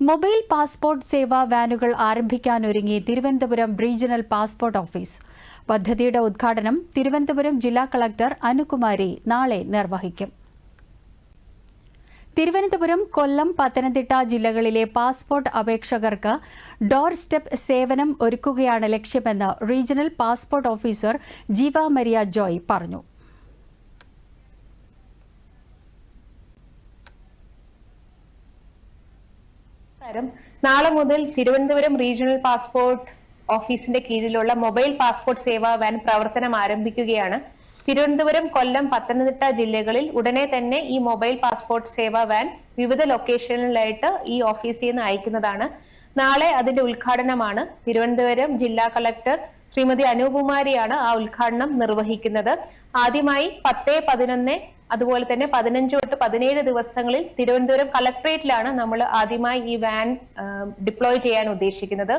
Mobile passport Seva വാനുകൾ ആരംഭിക്കാനൊരുങ്ങി Thiruvananthapuram regional passport office. പദ്ധതിയുടെ ഉദ്ഘാടനം തിരുവനന്തപുരം ജില്ലാ കളക്ടർ അനുകുമാരി നാളെ നിർവഹിക്കും. തിരുവനന്തപുരം കൊല്ലം പത്തനംതിട്ട ജില്ലകളിലെ പാസ്പോർട്ട് അപേക്ഷകർക്ക് ഡോർ സ്റ്റെപ്പ് സേവനം ഒരുക്കുകയാണ് ലക്ഷ്യമെന്ന് regional passport officer Jeeva Maria Joy പറഞ്ഞു. നമസ്കാരം നാളെ മുതൽ തിരുവനന്തപുരം റീജിയണൽ പാസ്പോർട്ട് ഓഫീസിന്റെ കീഴിലുള്ള മൊബൈൽ പാസ്പോർട്ട് സേവാ വാൻ പ്രവർത്തനം ആരംഭിക്കുകയാണ്. തിരുവനന്തപുരം കൊല്ലം പത്തനംതിട്ട ജില്ലകളിൽ ഉടനെ തന്നെ ഈ മൊബൈൽ പാസ്പോർട്ട് സേവാ വാൻ വിവിധ ലൊക്കേഷനിലായിട്ട് ഈ ഓഫീസിൽ നിന്ന് അയക്കുന്നതാണ്. നാളെ അതിന്റെ ഉദ്ഘാടനമാണ്. തിരുവനന്തപുരം ജില്ലാ കളക്ടർ ശ്രീമതി അനുകുമാരിയാണ് ആ ഉദ്ഘാടനം നിർവഹിക്കുന്നത്. ആദ്യമായി പത്ത് പതിനൊന്ന് അതുപോലെ തന്നെ പതിനഞ്ച് തൊട്ട് പതിനേഴ് ദിവസങ്ങളിൽ തിരുവനന്തപുരം കളക്ട്രേറ്റിലാണ് നമ്മൾ ആദ്യമായി ഈ വാൻ ഡിപ്ലോയ് ചെയ്യാൻ ഉദ്ദേശിക്കുന്നത്.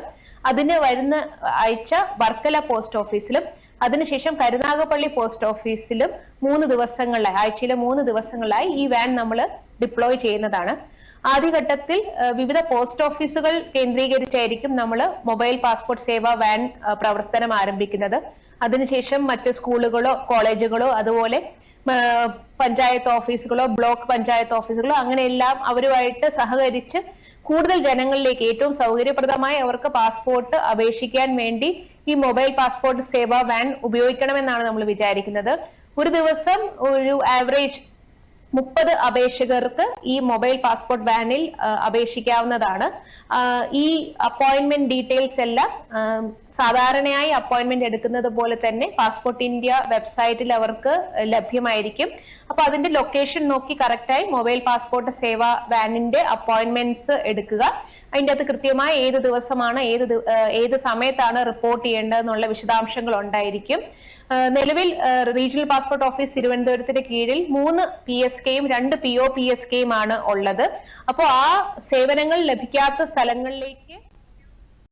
അതിന് വരുന്ന ആഴ്ച വർക്കല പോസ്റ്റ് ഓഫീസിലും അതിനുശേഷം കരുനാഗപ്പള്ളി പോസ്റ്റ് ഓഫീസിലും മൂന്ന് ദിവസങ്ങളിലായി ആഴ്ചയിലെ മൂന്ന് ദിവസങ്ങളിലായി ഈ വാൻ നമ്മൾ ഡിപ്ലോയ് ചെയ്യുന്നതാണ്. ആദ്യഘട്ടത്തിൽ വിവിധ പോസ്റ്റ് ഓഫീസുകൾ കേന്ദ്രീകരിച്ചായിരിക്കും നമ്മൾ മൊബൈൽ പാസ്പോർട്ട് സേവാ വാൻ പ്രവർത്തനം ആരംഭിക്കുന്നത്. അതിനുശേഷം മറ്റ് സ്കൂളുകളോ കോളേജുകളോ അതുപോലെ പഞ്ചായത്ത് ഓഫീസുകളോ ബ്ലോക്ക് പഞ്ചായത്ത് ഓഫീസുകളോ അങ്ങനെയെല്ലാം അവരുമായിട്ട് സഹകരിച്ച് കൂടുതൽ ജനങ്ങളിലേക്ക് ഏറ്റവും സൗകര്യപ്രദമായി അവർക്ക് പാസ്പോർട്ട് അപേക്ഷിക്കാൻ വേണ്ടി ഈ മൊബൈൽ പാസ്പോർട്ട് സേവാ വാൻ ഉപയോഗിക്കണമെന്നാണ് നമ്മൾ വിചാരിക്കുന്നത്. ഒരു ദിവസം ഒരു ആവറേജ് മുപ്പത് അപേക്ഷകർക്ക് ഈ മൊബൈൽ പാസ്പോർട്ട് വാനിൽ അപേക്ഷിക്കാവുന്നതാണ്. ഈ അപ്പോയിന്റ്മെന്റ് ഡീറ്റെയിൽസ് എല്ലാം സാധാരണയായി അപ്പോയിന്റ്മെന്റ് എടുക്കുന്നത് പോലെ തന്നെ പാസ്പോർട്ട് ഇന്ത്യ വെബ്സൈറ്റിൽ അവർക്ക് ലഭ്യമായിരിക്കും. അപ്പൊ അതിന്റെ ലൊക്കേഷൻ നോക്കി കറക്റ്റായി മൊബൈൽ പാസ്പോർട്ട് സേവാ വാനിന്റെ അപ്പോയിന്റ്മെന്റ്സ് എടുക്കുക. അതിന്റെ അകത്ത് കൃത്യമായി ഏത് ദിവസമാണ് ഏത് ഏത് സമയത്താണ് റിപ്പോർട്ട് ചെയ്യേണ്ടതെന്നുള്ള വിശദാംശങ്ങൾ ഉണ്ടായിരിക്കും. നിലവിൽ റീജിയണൽ പാസ്പോർട്ട് ഓഫീസ് തിരുവനന്തപുരത്തിന്റെ കീഴിൽ മൂന്ന് പി എസ് കെയും രണ്ട് പി ഒ പി എസ് കെയും ആണ് ഉള്ളത്. അപ്പോൾ ആ സേവനങ്ങൾ ലഭിക്കാത്ത സ്ഥലങ്ങളിലേക്ക്